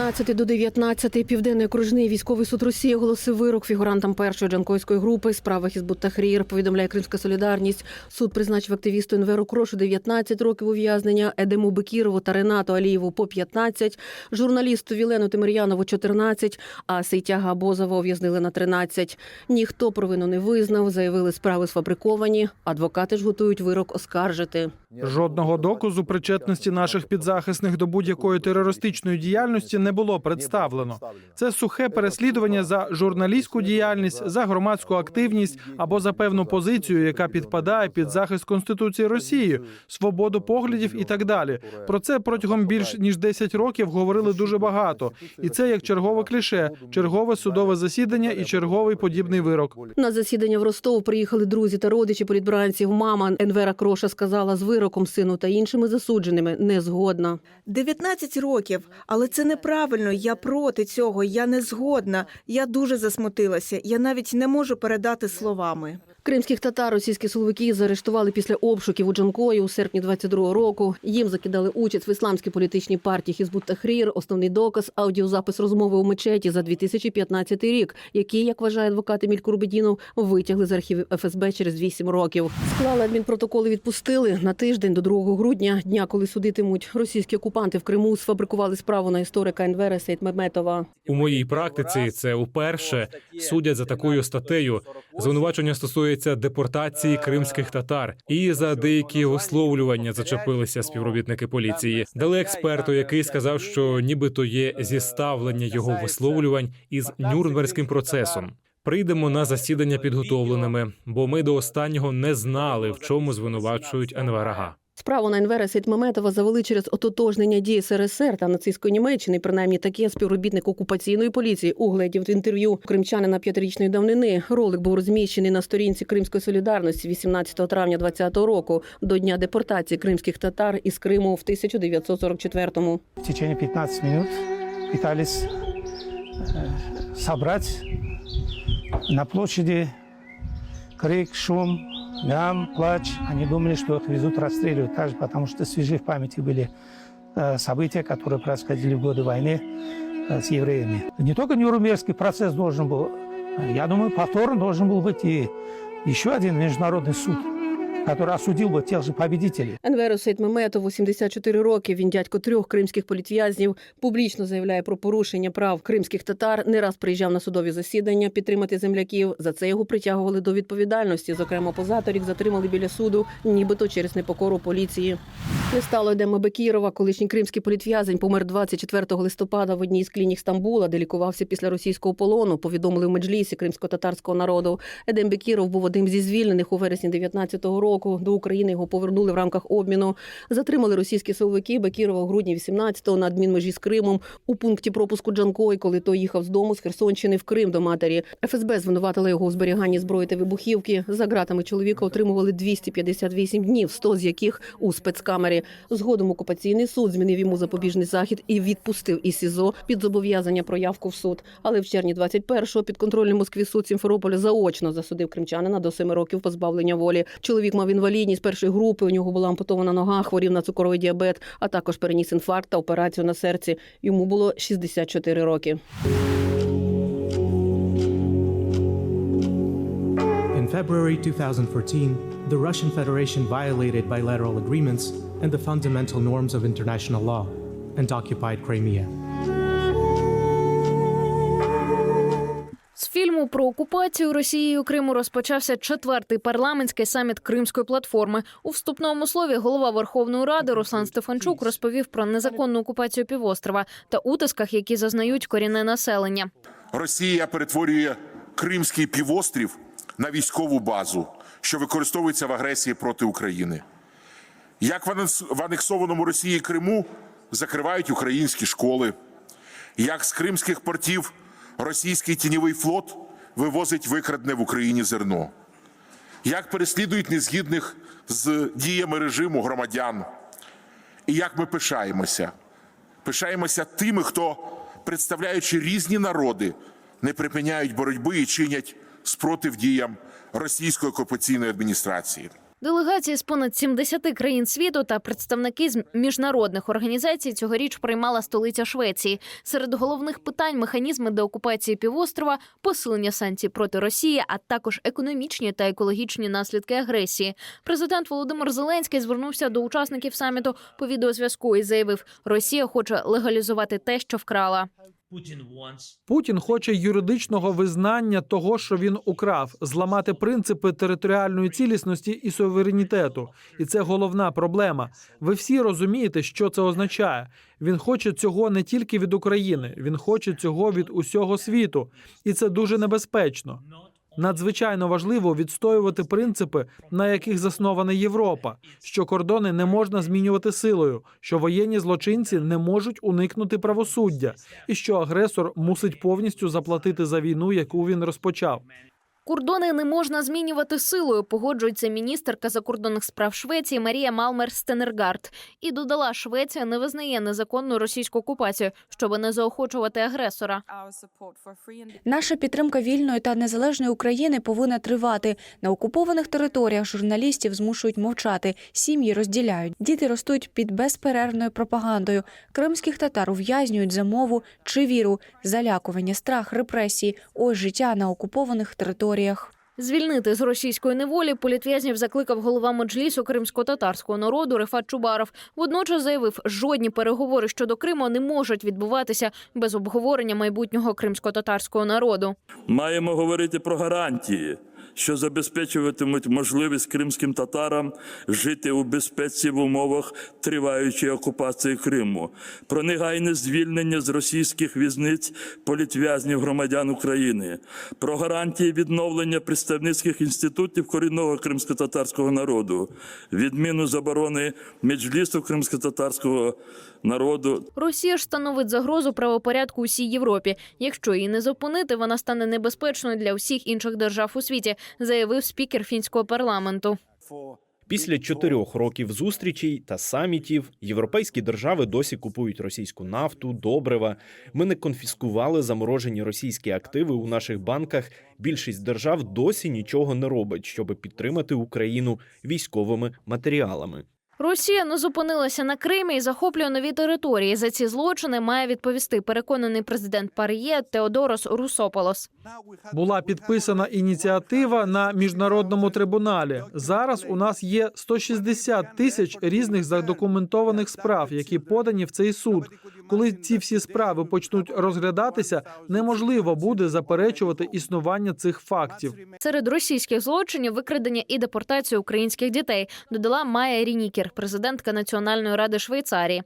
15 до 19 Південний окружний військовий суд Росії оголосив вирок фігурантам першої джанкойської групи справи Хізбут Тахрір. Повідомляє Кримська солідарність. Суд призначив активісту НВР Крошу 19 років ув'язнення, Едему Бекірову та Ренату Алієву по 15, журналісту Вілену Тимирянову 14, а Сейтяга Абозова ув'язнили на 13. Ніхто провину не визнав. Заявили, справи сфабриковані. Адвокати ж готують вирок оскаржити. Жодного доказу причетності наших підзахисних до будь-якої терористичної діяльності не було представлено. Це сухе переслідування за журналістську діяльність, за громадську активність або за певну позицію, яка підпадає під захист конституції Росії, свободу поглядів і так далі. Про це протягом більш ніж 10 років говорили дуже багато, і це як чергове кліше, чергове судове засідання і черговий подібний вирок. На засідання в Ростов приїхали друзі та родичі політбранців. Мама Енвера Кроша сказала з вироком сину та іншими засудженими не згодна. 19 років, але це неправильно. Я проти цього. Я не згодна. Я дуже засмутилася. Я навіть не можу передати словами. Кримських татар російські силовики заарештували після обшуків у Джанкої у серпні 22-го року. Їм закидали участь в ісламській політичній партії Хізбут Тахрір. Основний доказ аудіозапис розмови у мечеті за 2015 рік, який, як вважає адвокат Еміль Курбедінов, витягли з архівів ФСБ через 8 років. Склали адмінпротоколи, відпустили на тиждень до 2 грудня, дня, коли судитимуть російські окупанти в Криму. Сфабрикували справу на історика Енвера Сейтмеметова. У моїй практиці це вперше судять за такою статтею. Звинувачення стосується депортації кримських татар, і за деякі висловлювання зачепилися співробітники поліції. Дали експерту, який сказав, що нібито є зіставлення його висловлювань із Нюрнберзьким процесом. Прийдемо на засідання підготовленими, бо ми до останнього не знали, в чому звинувачують НВРАГА. Справу на Енвера Сейтмеметова завели через ототожнення дій СРСР та нацистської Німеччини. Принаймні таке співробітник окупаційної поліції угледів в інтерв'ю кримчанина п'ятирічної давнини. Ролик був розміщений на сторінці Кримської солідарності 18 травня 2020 року до дня депортації кримських татар із Криму в 1944-му. В течение 15 минут пытались э, собрать на площади крик, шум, лям, плач. Они думали, что их везут расстреливать, также потому что свежи в памяти были э, события, которые происходили в годы войны э, с евреями. Не только Нюрнбергский процесс должен был, э, я думаю, повторно должен был быть и еще один международный суд, который осудил бы тех же победителей. Енверу Сейтмеметову 74 роки. Він дядько трьох кримських політв'язнів. Публічно заявляє про порушення прав кримських татар. Не раз приїжджав на судові засідання підтримати земляків. За це його притягували до відповідальності. Зокрема, позаторік затримали біля суду, нібито через непокору поліції. Не стало Едема Бекірова. Колишній кримський політв'язень помер 24 листопада в одній з клінік Стамбула, де лікувався після російського полону. Повідомили в меджлісі кримсько-татарського народу. Едем Бекіров був одним зі звільнених у вересні 19-го року. До України його повернули в рамках обміну. Затримали російські силовики Бекірова у грудні 18-го на адмінмежі з Кримом у пункті пропуску Джанкой, коли той їхав з дому з Херсонщини в Крим до матері. ФСБ звинуватила його у зберіганні зброї та вибухівки. За ґратами чоловіка отримували 258 днів, 100 з яких у спецкамері. Згодом окупаційний суд змінив йому запобіжний захід і відпустив із СІЗО під зобов'язання про явку в суд. Але в червні 21-го підконтрольний Москві суд Сімферополя заочно засудив кримчанина до 7 років позбавлення волі. Чоловік мав інвалідність першої групи. У нього була ампутована нога, хворів на цукровий діабет, а також переніс інфаркт та операцію на серці. Йому було 64 роки. February 2014, the Russian Federation violated bilateral agreements and the fundamental norms of international law and occupied Crimea. З про окупацію Росією Криму розпочався четвертий парламентський саміт Кримської платформи. У вступному слові голова Верховної Ради Руслан Стефанчук розповів про незаконну окупацію півострова та утисках, які зазнають корінне населення. Росія перетворює Кримський півострів на військову базу, що використовується в агресії проти України. Як в анексованому Росії Криму закривають українські школи, як з кримських портів російський тіньовий флот вивозить викрадене в Україні зерно, як переслідують незгідних з діями режиму громадян, і як ми пишаємося. Пишаємося тими, хто, представляючи різні народи, не припиняють боротьби і чинять спротив діям російської окупаційної адміністрації. Делегації з понад 70 країн світу та представники з міжнародних організацій цьогоріч приймала столиця Швеції. Серед головних питань механізми деокупації півострова, посилення санкцій проти Росії, а також економічні та екологічні наслідки агресії. Президент Володимир Зеленський звернувся до учасників саміту по відеозв'язку і заявив, Росія хоче легалізувати те, що вкрала. Путін хоче юридичного визнання того, що він украв, зламати принципи територіальної цілісності і суверенітету. І це головна проблема. Ви всі розумієте, що це означає. Він хоче цього не тільки від України, він хоче цього від усього світу, і це дуже небезпечно. Надзвичайно важливо відстоювати принципи, на яких заснована Європа, що кордони не можна змінювати силою, що воєнні злочинці не можуть уникнути правосуддя, і що агресор мусить повністю заплатити за війну, яку він розпочав. Кордони не можна змінювати силою. Погоджується міністерка закордонних справ Швеції Марія Малмер Стенергард. І додала, Швеція не визнає незаконну російську окупацію, щоб не заохочувати агресора. Наша підтримка вільної та незалежної України повинна тривати. На окупованих територіях журналістів змушують мовчати, сім'ї розділяють. Діти ростуть під безперервною пропагандою. Кримських татар ув'язнюють за мову чи віру, залякування, страх, репресії. Ось життя на окупованих територіях. Звільнити з російської неволі політв'язнів закликав голова меджлісу кримсько-татарського народу Рефат Чубаров. Водночас заявив, жодні переговори щодо Криму не можуть відбуватися без обговорення майбутнього кримсько-татарського народу. Маємо говорити про гарантії, що забезпечуватимуть можливість кримським татарам жити у безпеці в умовах триваючої окупації Криму, про негайне звільнення з російських в'язниць політв'язнів громадян України, про гарантії відновлення представницьких інститутів корінного кримсько-татарського народу, відміну заборони меджлісу кримсько-татарського народу. Росія ж становить загрозу правопорядку усій Європі. Якщо її не зупинити, вона стане небезпечною для всіх інших держав у світі, заявив спікер фінського парламенту. Після чотирьох років зустрічей та самітів європейські держави досі купують російську нафту, добрива. Ми не конфіскували заморожені російські активи у наших банках. Більшість держав досі нічого не робить, щоб підтримати Україну військовими матеріалами. Росія не зупинилася на Кримі і захоплює нові території. За ці злочини має відповісти переконаний президент Пар'є Теодорос Русополос. Була підписана ініціатива на міжнародному трибуналі. Зараз у нас є 160 тисяч різних задокументованих справ, які подані в цей суд. Коли ці всі справи почнуть розглядатися, неможливо буде заперечувати існування цих фактів. Серед російських злочинів викрадення і депортація українських дітей додала Майя Рінікер, президентка Національної ради Швейцарії.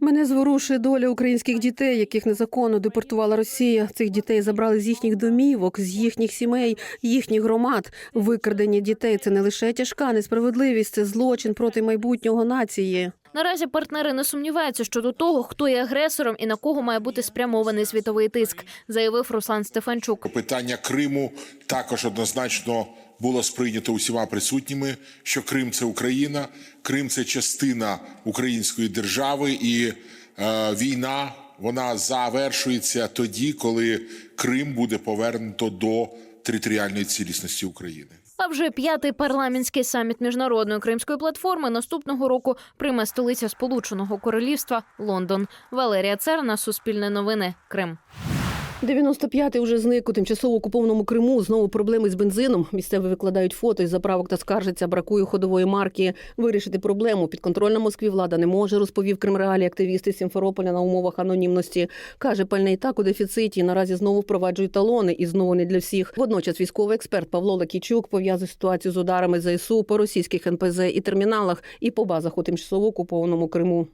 Мене зворушує доля українських дітей, яких незаконно депортувала Росія. Цих дітей забрали з їхніх домівок, з їхніх сімей, їхніх громад. Викрадення дітей це не лише тяжка несправедливість, це злочин проти майбутнього нації. Наразі партнери не сумніваються щодо того, хто є агресором і на кого має бути спрямований світовий тиск, заявив Руслан Стефанчук. Питання Криму також однозначно було сприйнято усіма присутніми, що Крим це Україна, Крим це частина української держави, і е, війна вона завершується тоді, коли Крим буде повернуто до територіальної цілісності України. А вже п'ятий парламентський саміт міжнародної кримської платформи наступного року прийме столиця Сполученого Королівства Лондон. Валерія Церна, Суспільне новини, Крим. 95-й уже зник у тимчасово окупованому Криму. Знову проблеми з бензином. Місцеві викладають фото із заправок та скаржаться. Бракує ходової марки. Вирішити проблему підконтрольна Москві влада не може, розповів Кримреалі активіст із Сімферополя на умовах анонімності. Каже, пальне і так у дефіциті. Наразі знову впроваджують талони і знову не для всіх. Водночас військовий експерт Павло Лакійчук пов'язує ситуацію з ударами ЗСУ по російських НПЗ і терміналах і по базах у тимчасово окупованому Криму.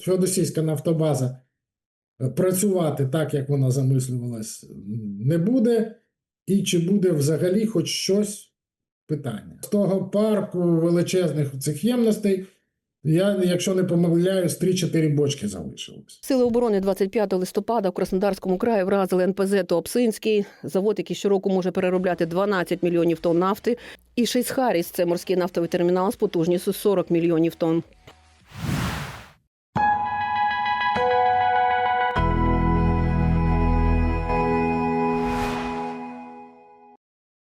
Феодосійська нафтобаза працювати так, як вона замислювалась, не буде. І чи буде взагалі хоч щось питання. З того парку величезних цих ємностей, я, якщо не помиляюсь, 3-4 бочки залишилось. Сили оборони 25 листопада в Краснодарському краї вразили НПЗ Туапсинський. Завод, який щороку може переробляти 12 мільйонів тонн нафти. І Шейсхаріс – це морський нафтовий термінал з потужністю 40 мільйонів тонн.